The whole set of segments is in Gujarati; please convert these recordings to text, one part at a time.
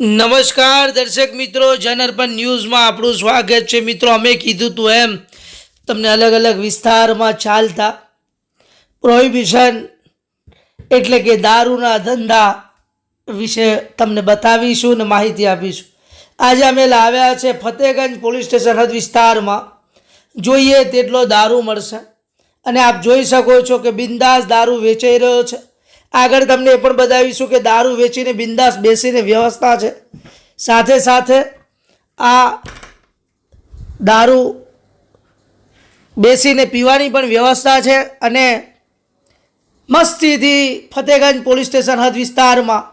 નમસ્કાર દર્શક મિત્રો જનઅર્પણ ન્યૂઝમાં આપણું સ્વાગત છે. મિત્રો, અમે કીધું તું એમ, તમને અલગ અલગ વિસ્તારમાં ચાલતા પ્રોહિબિશન એટલે કે દારૂના ધંધા વિશે તમને બતાવીશું અને માહિતી આપીશું. આજે અમે લાવ્યા છે ફતેગંજ પોલીસ સ્ટેશન હદ વિસ્તારમાં. જોઈએ તેટલો દારૂ મળશે. અને આપ જોઈ શકો છો કે બિંદાસ દારૂ વેચાઈ રહ્યો છે. આગળ તમને એ પણ બતાવીશું કે દારૂ વેચીને બિંદાસ બેસીને વ્યવસ્થા છે. સાથે સાથે આ દારૂ બેસીને પીવાની પણ વ્યવસ્થા છે અને મસ્તીથી ફતેગંજ પોલીસ સ્ટેશન હદ વિસ્તારમાં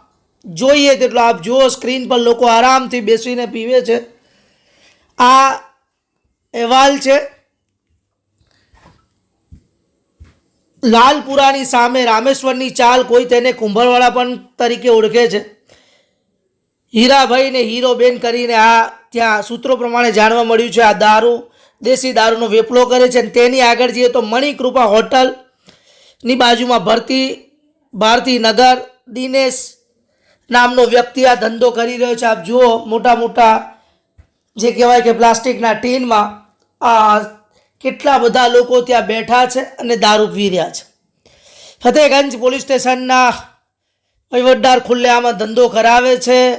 જોઈએ તેટલો આપ જુઓ, સ્ક્રીન પર લોકો આરામથી બેસીને પીવે છે. આ અહેવાલ છે. લાલપુરાની સામે રામેશ્વરની ચાલ કોઈ તેને કુંભરવાળા પણ તરીકે ઓળખે છે. હીરાભાઈ ને હીરોબેન કરીને આ ત્યાં સૂત્રો પ્રમાણે જાણવા મળ્યું છે, આ દારૂ, દેશી દારૂનો વેપલો કરે છે અને તેની આગળ જઈએ તો મણિકૃપા હોટલની બાજુમાં ભરતી, ભારતી નગર, દિનેશ નામનો વ્યક્તિ આ ધંધો કરી રહ્યો છે. આપ જુઓ મોટા મોટા જે કહેવાય કે પ્લાસ્ટિકના ટીનમાં આ કેટલા બધા લોકો ત્યાં બેઠા છે અને દારૂ પી રહ્યા છે. ફતેહગંજ પોલીસ સ્ટેશનના વહીવટદાર ખુલ્લેઆમાં ધંધો કરાવે છે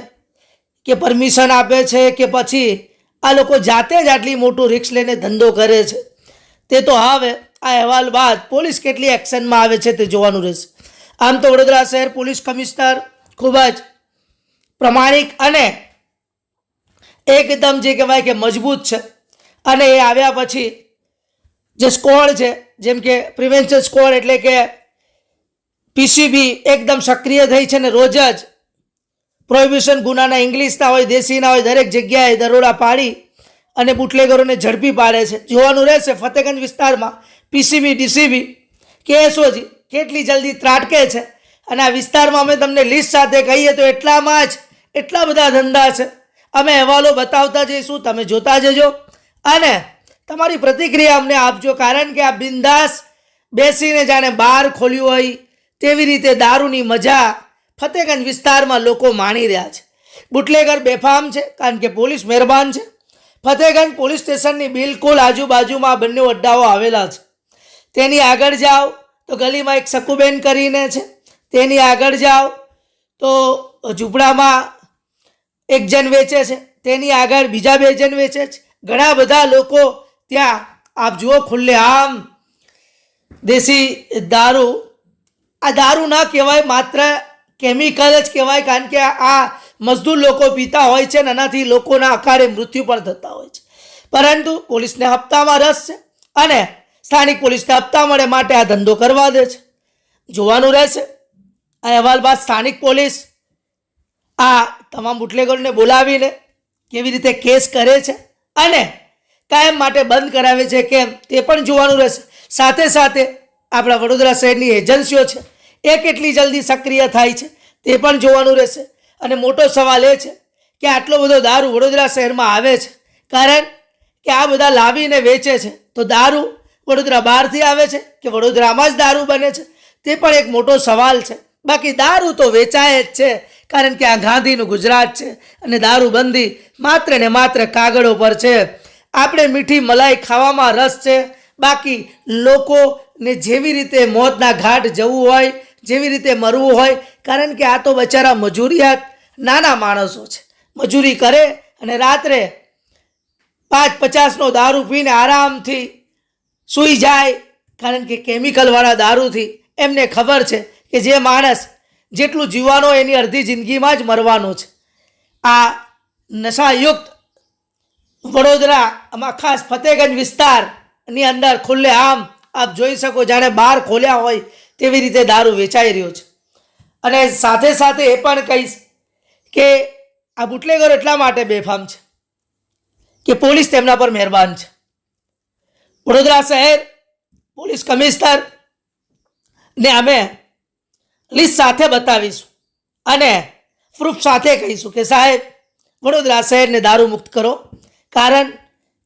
કે પરમિશન આપે છે કે પછી આ લોકો જાતે જ આટલી મોટું રિક્સ લઈને ધંધો કરે છે. તે તો હવે આ અહેવાલ બાદ પોલીસ કેટલી એક્શનમાં આવે છે તે જોવાનું રહેશે. આમ તો વડોદરા શહેર પોલીસ કમિશનર ખૂબ જ પ્રમાણિક અને એકદમ જે કહેવાય કે મજબૂત છે. અને એ આવ્યા પછી જે સ્કોડ છે, જેમ કે પ્રિવેન્શન સ્કોડ એટલે કે પીસીબી એકદમ સક્રિય થઈ છે ને રોજ જ પ્રોહિબિશન ગુનાના ઇંગ્લિશના હોય દેશીના હોય, દરેક જગ્યાએ દરોડા પાડી અને બુટલેગરોને ઝડપી પાડે છે. જોવાનું રહેશે ફતેગંજ વિસ્તારમાં પીસીબી ડીસીબી કે એસઓજી કેટલી જલ્દી ત્રાટકે છે અને આ વિસ્તારમાં અમે તમને લિસ્ટ સાથે કહીએ તો એટલામાં જ એટલા બધા ધંધા છે. અમે અહેવાલો બતાવતા જઈશું, તમે જોતા જજો. અને તમારી પ્રતિક્રિયા અમને આપજો, કારણ કે આ બિંદાસ બેસીને જાણે બાર ખોલ્યું હોય તેવી રીતે દારૂની મજા ફતેગંજ વિસ્તારમાં લોકો માણી રહ્યા છે. બુટલેગર બેફામ છે, કારણ કે પોલીસ મહેરબાન છે. ફતેગંજ પોલીસ સ્ટેશનની બિલકુલ આજુબાજુમાં બંને અડ્ડાઓ આવેલા છે. તેની આગળ જાઓ તો ગલીમાં એક સકુબેન કરીને છે. તેની આગળ જાઓ તો ઝૂંપડામાં એક જણ વેચે છે. તેની આગળ બીજા બે જણ વેચે છે. ઘણા બધા લોકો ત્યાં આપ જુઓ ખુલ્લે આમ દેશી દારૂ. આ દારૂ ના કહેવાય, માત્ર કેમિકલ જ કહેવાય, કારણ કે આ મજદૂર લોકો પીતા હોય છે ને એનાથી લોકોના આકારે મૃત્યુ પણ થતા હોય છે. પરંતુ પોલીસને હપ્તામાં રસ છે અને સ્થાનિક પોલીસને હપ્તા મળે માટે આ ધંધો કરવા દે છે. જોવાનું રહેશે. આ અહેવાલ બાદ સ્થાનિક પોલીસ આ તમામ બુટલેગરોને બોલાવીને કેવી રીતે કેસ કરે છે અને કાયમ માટે બંધ કરાવે છે કેમ તે પણ જોવાનું રહેશે. સાથે સાથે આપણા વડોદરા શહેરની એજન્સીઓ છે, એ કેટલી જલ્દી સક્રિય થાય છે, તે પણ જોવાનું રહેશે. અને મોટો સવાલ એ છે કે આટલો બધો દારૂ વડોદરા શહેરમાં આવે છે, કારણ કે આ બધા લાવીને વેચે છે, તો દારૂ વડોદરા બહારથી આવે છે કે વડોદરામાં જ દારૂ બને છે? તે પણ એક મોટો સવાલ છે. બાકી દારૂ તો વેચાય જ છે, કારણ કે આ ગાંધીનું ગુજરાત છે અને દારૂબંધી માત્ર ને માત્ર કાગળો પર છે. આપણે મીઠી મલાઈ ખાવામાં રસ છે. બાકી લોકોને જેવી રીતે મોતના ઘાટ જવું હોય, જેવી રીતે મરવું હોય, કારણ કે આ તો બચારા મજૂરિયાત નાના માણસો છે. મજૂરી કરે અને રાત્રે પાંચ પચાસનો દારૂ પીને આરામથી સૂઈ જાય, કારણ કે કેમિકલવાળા દારૂથી. એમને ખબર છે કે જે માણસ જેટલું જીવવાનો એની અડધી જિંદગીમાં જ મરવાનો છે. આ નશાયુક્ત વડોદરા, આમાં ખાસ ફતેગંજ વિસ્તારની અંદર ખુલ્લે આમ આપ જોઈ શકો જાણે બહાર ખોલ્યા હોય તેવી રીતે દારૂ વેચાઈ રહ્યો છે. અને સાથે સાથે એ પણ કહીશ કે આ બુટલેગર એટલા માટે બેફામ છે કે પોલીસ તેમના પર મહેરબાન છે. વડોદરા શહેર પોલીસ કમિશનર ને અમે લિસ્ટ સાથે બતાવીશું અને પ્રૂફ સાથે કહીશું કે સાહેબ, વડોદરા શહેરને દારૂ મુક્ત કરો. કારણ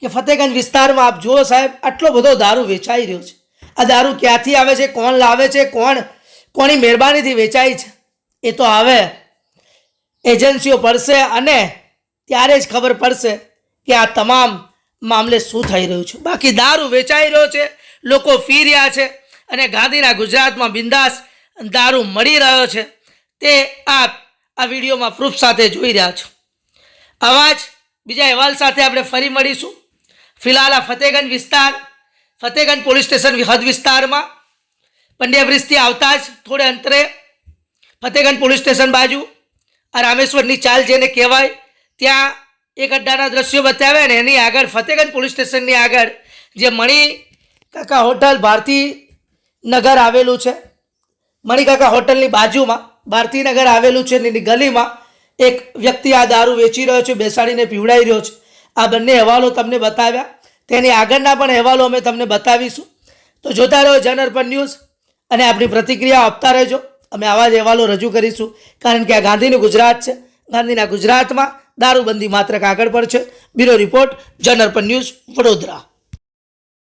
કે ફતેગંજ વિસ્તારમાં આપ જુઓ સાહેબ, આટલો બધો દારૂ વેચાઈ રહ્યો છે. આ દારૂ ક્યાંથી આવે છે, કોણ લાવે છે, કોણ, કોની મહેરબાનીથી વેચાય છે? એ તો હવે એજન્સીઓ પડશે અને ત્યારે જ ખબર પડશે કે આ તમામ મામલે શું થઈ રહ્યું છે. બાકી દારૂ વેચાઈ રહ્યો છે, લોકો પી રહ્યા છે અને ગાંધીના ગુજરાતમાં બિંદાસ દારૂ મળી રહ્યો છે. તે આપ આ વિડીયોમાં પ્રૂફ સાથે જોઈ રહ્યા છો. આવા જ બીજા અહેવાલ સાથે આપણે ફરી મળીશું. ફિલહાલ આ ફતેગંજ વિસ્તાર, ફતેગંજ પોલીસ સ્ટેશન હદ વિસ્તારમાં. પંડ્યા આવતા જ થોડે અંતરે ફતેગંજ પોલીસ સ્ટેશન બાજુ આ રામેશ્વરની ચાલ જેને કહેવાય, ત્યાં એક અડ્ડાના દ્રશ્યો બતાવ્યા ને એની આગળ ફતેગંજ પોલીસ સ્ટેશનની આગળ જે મણી કાકા હોટલ ભારતી નગર આવેલું છે. મણિકાકા હોટલની બાજુમાં ભારતીનગર આવેલું છે, એની ગલીમાં એક વ્યક્તિ આ દારૂ વેચી રહ્યો છે, બેસાડીને પીવડાવી રહ્યો છે. આ બંને અહેવાલો તમને બતાવ્યા. તેની આગળના પણ અહેવાલો અમે તમને બતાવીશું. તો જોતા રહો જનઅર્પણ ન્યૂઝ અને આપણી પ્રતિક્રિયા આપતા રહેજો. અમે આવા જ અહેવાલો રજૂ કરીશું. કારણ કે આ ગાંધીનું ગુજરાત છે. ગાંધીના ગુજરાતમાં દારૂબંધી માત્ર કાગળ પર છે. Bureau report Janarpan news Vadodara.